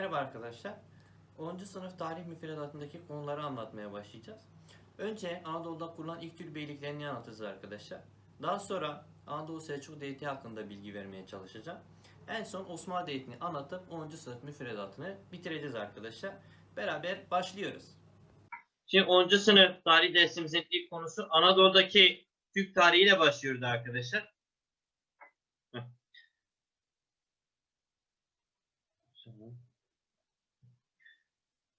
Merhaba arkadaşlar. 10. sınıf tarih müfredatındaki konuları anlatmaya başlayacağız. Önce Anadolu'da kurulan ilk Türk beyliklerini anlatacağız arkadaşlar. Daha sonra Anadolu Selçuklu Devleti hakkında bilgi vermeye çalışacağım. En son Osmanlı Devleti'ni anlatıp 10. sınıf müfredatını bitireceğiz arkadaşlar. Beraber başlıyoruz. Şimdi 10. sınıf tarih dersimizin ilk konusu Anadolu'daki Türk tarihiyle başlıyordu arkadaşlar.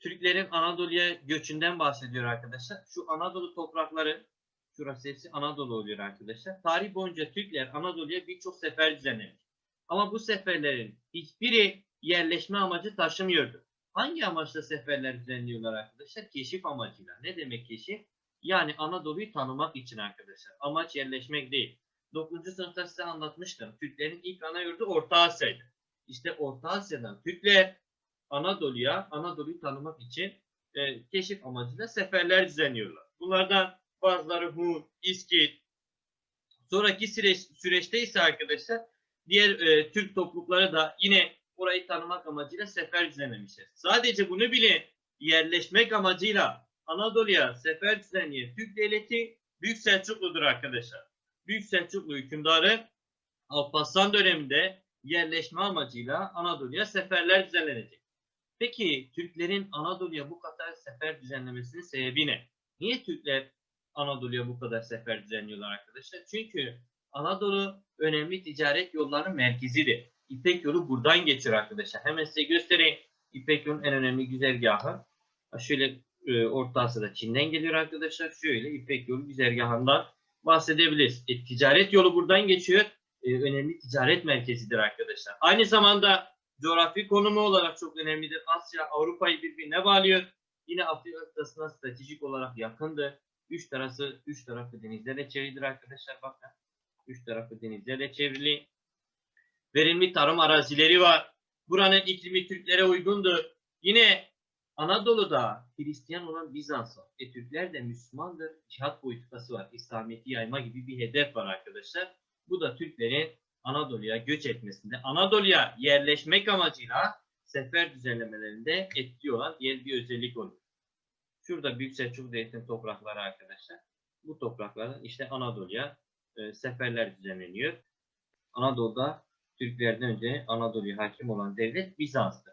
Türklerin Anadolu'ya göçünden bahsediyor arkadaşlar. Şu Anadolu toprakları, şurası hepsi Anadolu oluyor arkadaşlar. Tarih boyunca Türkler Anadolu'ya birçok sefer düzenlemiş. Ama bu seferlerin hiçbiri yerleşme amacı taşımıyordu. Hangi amaçla seferler düzenliyorlar arkadaşlar? Keşif amacıyla. Ne demek keşif? Yani Anadolu'yu tanımak için arkadaşlar. Amaç yerleşmek değil. 9. sınıfta size anlatmıştım. Türklerin ilk ana yurdu Orta Asya'ydı. İşte Orta Asya'dan Türkler Anadolu'ya, Anadolu'yu tanımak için e, keşif amacıyla seferler düzenliyorlar. Bunlardan bazıları Hun, İskit. Sonraki süreç, süreçte ise arkadaşlar diğer e, Türk toplulukları da yine orayı tanımak amacıyla sefer düzenlemişler. Sadece bunu bile yerleşmek amacıyla Anadolu'ya sefer düzenleyen Türk devleti Büyük Selçuklu'dur arkadaşlar. Büyük Selçuklu hükümdarı Alparslan döneminde yerleşme amacıyla Anadolu'ya seferler düzenlenecek. Peki Türklerin Anadolu'ya bu kadar sefer düzenlemesinin sebebi ne? Niye Türkler Anadolu'ya bu kadar sefer düzenliyorlar arkadaşlar? Çünkü Anadolu önemli ticaret yollarının merkezidir. İpek yolu buradan geçiyor arkadaşlar. Hemen size göstereyim. İpek yolun en önemli güzergahı. Şöyle e, Orta Asya'da Çin'den geliyor arkadaşlar. Şöyle İpek yolu güzergahından bahsedebiliriz. E, ticaret yolu buradan geçiyor. E, önemli ticaret merkezidir arkadaşlar. Aynı zamanda coğrafi konumu olarak çok önemlidir. Asya, Avrupa'yı birbirine bağlıyor. Yine Afrika kıtasına stratejik olarak yakındır. Üç tarafı, üç tarafı denizlerle çevrilidir arkadaşlar. Bakın. Üç tarafı denizlerle çevrili. Verimli tarım arazileri var. Buranın iklimi Türklere uygundur. Yine Anadolu'da Hristiyan olan Bizans var. E, Türkler de Müslümandır. Cihat politikası var. İslamiyet'i yayma gibi bir hedef var arkadaşlar. Bu da Türklerin Anadolu'ya göç etmesinde, Anadolu'ya yerleşmek amacıyla sefer düzenlemelerinde etkili olan diğer bir özellik oluyor. Şurada Büyük Selçuklu Devleti'nin toprakları arkadaşlar. Bu toprakların işte Anadolu'ya e, seferler düzenleniyor. Anadolu'da Türklerden önce Anadolu'ya hakim olan devlet Bizans'tı.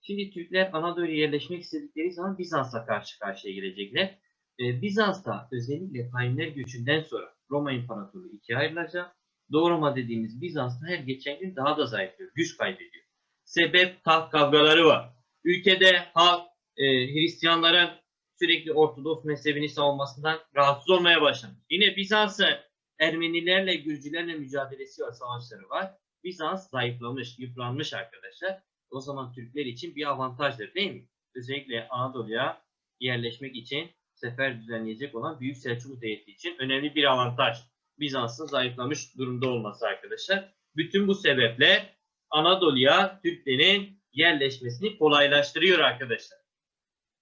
Şimdi Türkler Anadolu'ya yerleşmek istedikleri zaman Bizans'la karşı karşıya gelecekler. E, Bizans'ta özellikle Kayınler göçünden sonra Roma İmparatorluğu ikiye ayrılacak. Doğu Roma dediğimiz Bizans'ta her geçen gün daha da zayıflıyor, güç kaybediyor. Sebep taht kavgaları var. Ülkede halk e, Hristiyanların sürekli Ortodoks mezhebini savunmasından rahatsız olmaya başlamış. Yine Bizans'ın Ermenilerle, Gürcülerle mücadelesi var, savaşları var. Bizans zayıflamış, yıpranmış arkadaşlar. O zaman Türkler için bir avantajdır değil mi? Özellikle Anadolu'ya yerleşmek için sefer düzenleyecek olan Büyük Selçuklu Devleti için önemli bir avantaj. Bizans'ın zayıflamış durumda olması arkadaşlar. Bütün bu sebepler Anadolu'ya Türklerin yerleşmesini kolaylaştırıyor arkadaşlar.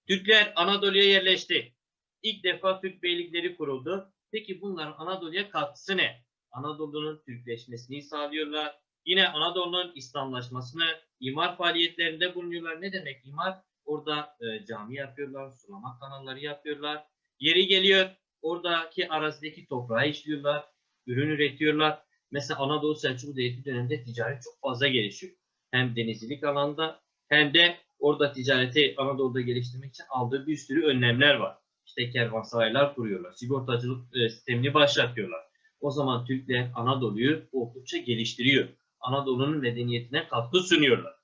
Türkler Anadolu'ya yerleşti. İlk defa Türk beylikleri kuruldu. Peki bunların Anadolu'ya katkısı ne? Anadolu'nun Türkleşmesini sağlıyorlar. Yine Anadolu'nun İslamlaşmasını imar faaliyetlerinde bulunuyorlar. Ne demek imar? Orada e, cami yapıyorlar, sulama kanalları yapıyorlar. Yeri geliyor oradaki arazideki toprağı işliyorlar, ürün üretiyorlar. Mesela Anadolu Selçuklu Devleti döneminde ticaret çok fazla gelişiyor. Hem denizcilik alanda hem de orada ticareti Anadolu'da geliştirmek için aldığı bir sürü önlemler var. İşte kervansaraylar kuruyorlar, sigortacılık e, sistemini başlatıyorlar. O zaman Türkler Anadolu'yu oldukça geliştiriyor. Anadolu'nun medeniyetine katkı sunuyorlar.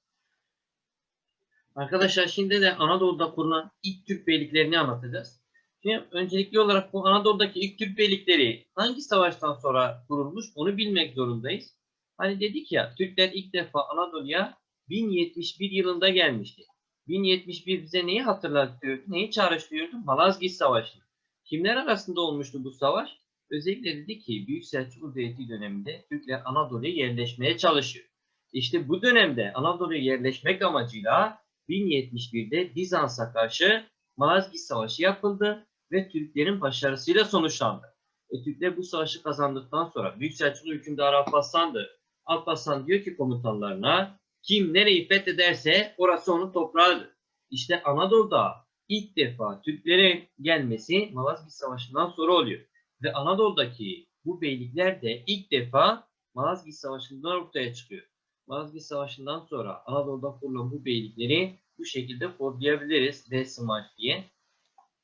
Arkadaşlar şimdi de Anadolu'da kurulan ilk Türk beyliklerini anlatacağız. Şimdi öncelikli olarak bu Anadolu'daki ilk Türk beylikleri hangi savaştan sonra kurulmuş onu bilmek zorundayız. Hani dedik ya Türkler ilk defa Anadolu'ya 1071 yılında gelmişti. 1071 bize neyi hatırlatıyordu? Neyi çağrıştırıyordu? Malazgirt Savaşı. Kimler arasında olmuştu bu savaş? Özellikle dedi ki Büyük Selçuklu Devleti döneminde Türkler Anadolu'ya yerleşmeye çalışıyor. İşte bu dönemde Anadolu'ya yerleşmek amacıyla 1071'de Bizans'a karşı Malazgirt Savaşı yapıldı ve Türklerin başarısıyla sonuçlandı. E, Türkler bu savaşı kazandıktan sonra Büyük Selçuklu hükümdarı Alparslan'dı. Alparslan diyor ki komutanlarına Kim nereyi fethederse orası onun toprağıdır. İşte Anadolu'da ilk defa Türklerin gelmesi Malazgirt Savaşı'ndan sonra oluyor. Ve Anadolu'daki bu beylikler de ilk defa Malazgirt Savaşı'ndan ortaya çıkıyor. Malazgirt Savaşı'ndan sonra Anadolu'da kurulan bu beylikleri bu şekilde kodlayabiliriz. Desmaç diye.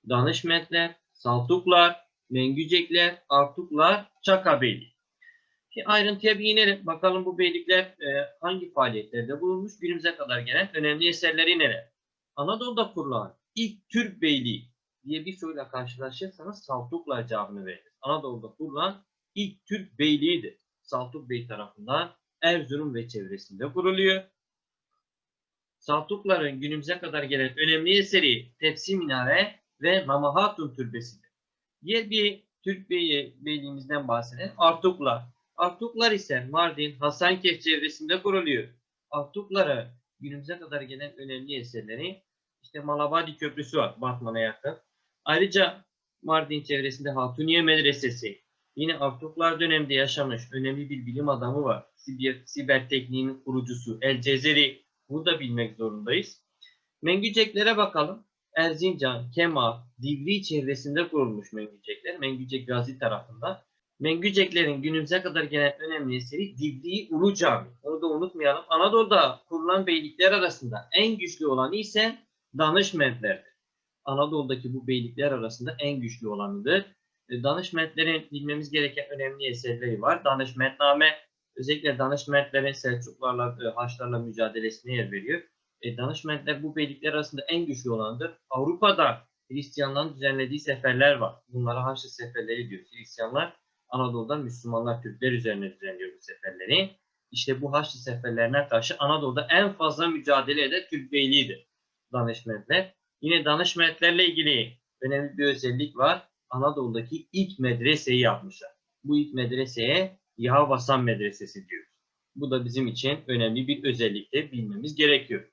Danışmentler, Saltuklar, Mengücekler, Artuklar, Çaka Beyliği. Şimdi ayrıntıya bir inelim. Bakalım bu beylikler e, hangi faaliyetlerde bulunmuş? Günümüze kadar gelen önemli eserleri neler? Anadolu'da kurulan ilk Türk beyliği diye bir soruyla karşılaşırsanız Saltuklar cevabını veririz. Anadolu'da kurulan ilk Türk beyliğidir. Saltuk Bey tarafından Erzurum ve çevresinde kuruluyor. Saltukların günümüze kadar gelen önemli eseri Tepsi Minare ve Mama Hatun Türbesi'dir. Diğer bir Türk beyi, beyliğimizden bahsedelim. Artuklar. Artuklar ise Mardin, Hasankeyf çevresinde kuruluyor. Artuklara günümüze kadar gelen önemli eserleri işte Malabadi Köprüsü var Batman'a yakın. Ayrıca Mardin çevresinde Hatuniye Medresesi. Yine Artuklar döneminde yaşamış önemli bir bilim adamı var. Siber, siber tekniğinin kurucusu El Cezeri. Bunu da bilmek zorundayız. Mengüceklere bakalım. Erzincan, Kemal, Divri çevresinde kurulmuş Mengücekler. Mengücek Gazi tarafından. Mengüceklerin günümüze kadar gelen önemli eseri Divri Ulu Cami. Onu da unutmayalım. Anadolu'da kurulan beylikler arasında en güçlü olanı ise Danışmentlerdir. Anadolu'daki bu beylikler arasında en güçlü olanıdır. E, Danışmentlerin bilmemiz gereken önemli eserleri var. Danışmentname özellikle Danışmentlerin Selçuklarla, e, Haçlarla mücadelesine yer veriyor. E, Danışmentler bu beylikler arasında en güçlü olanıdır. Avrupa'da Hristiyanların düzenlediği seferler var. Bunlara Haçlı seferleri diyoruz. Hristiyanlar Anadolu'da Müslümanlar, Türkler üzerine düzenliyor bu seferleri. İşte bu Haçlı seferlerine karşı Anadolu'da en fazla mücadele eden Türk beyliğidir. Danışmentler. Yine danışmentlerle ilgili önemli bir özellik var. Anadolu'daki ilk medreseyi yapmışlar. Bu ilk medreseye Yahvasan Medresesi diyoruz. Bu da bizim için önemli bir özellikte bilmemiz gerekiyor.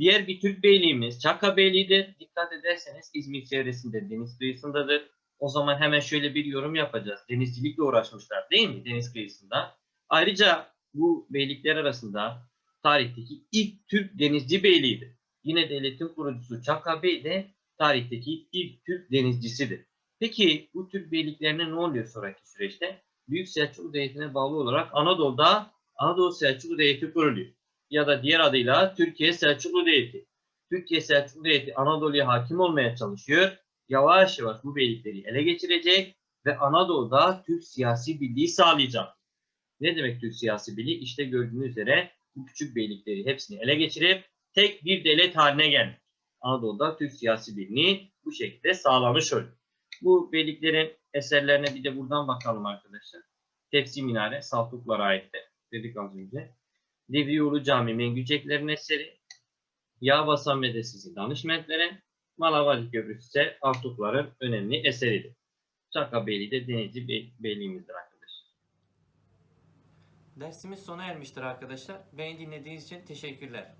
Diğer bir Türk beyliğimiz Çaka Beyliği'dir. Dikkat ederseniz İzmir çevresinde deniz kıyısındadır. O zaman hemen şöyle bir yorum yapacağız. Denizcilikle uğraşmışlar değil mi deniz kıyısında? Ayrıca bu beylikler arasında tarihteki ilk Türk denizci beyliğidir. Yine devletin kurucusu Çaka Bey de tarihteki ilk Türk denizcisidir. Peki bu Türk beyliklerine ne oluyor sonraki süreçte? Büyük Selçuklu Devleti'ne bağlı olarak Anadolu'da Anadolu Selçuklu Devleti kuruluyor. Ya da diğer adıyla Türkiye Selçuklu Devleti. Türkiye Selçuklu Devleti Anadolu'ya hakim olmaya çalışıyor. Yavaş yavaş bu beylikleri ele geçirecek ve Anadolu'da Türk siyasi birliği sağlayacak. Ne demek Türk siyasi birliği? İşte gördüğünüz üzere bu küçük beylikleri hepsini ele geçirip tek bir devlet haline gelmiş. Anadolu'da Türk siyasi birliği bu şekilde sağlamış oluyor. Bu beyliklerin eserlerine bir de buradan bakalım arkadaşlar. Tepsi Minare, Saltuklara aitti dedik az önce. Divri Ulu Cami, Mengüceklerin eseri. Yağ Basan Medresesi Danışmentlere, Malavali Köprüsü ise Artukların önemli eseridir. Çaka Beyliği de Denizli Bey, Beyliğimizdir arkadaşlar. Dersimiz sona ermiştir arkadaşlar. Beni dinlediğiniz için teşekkürler.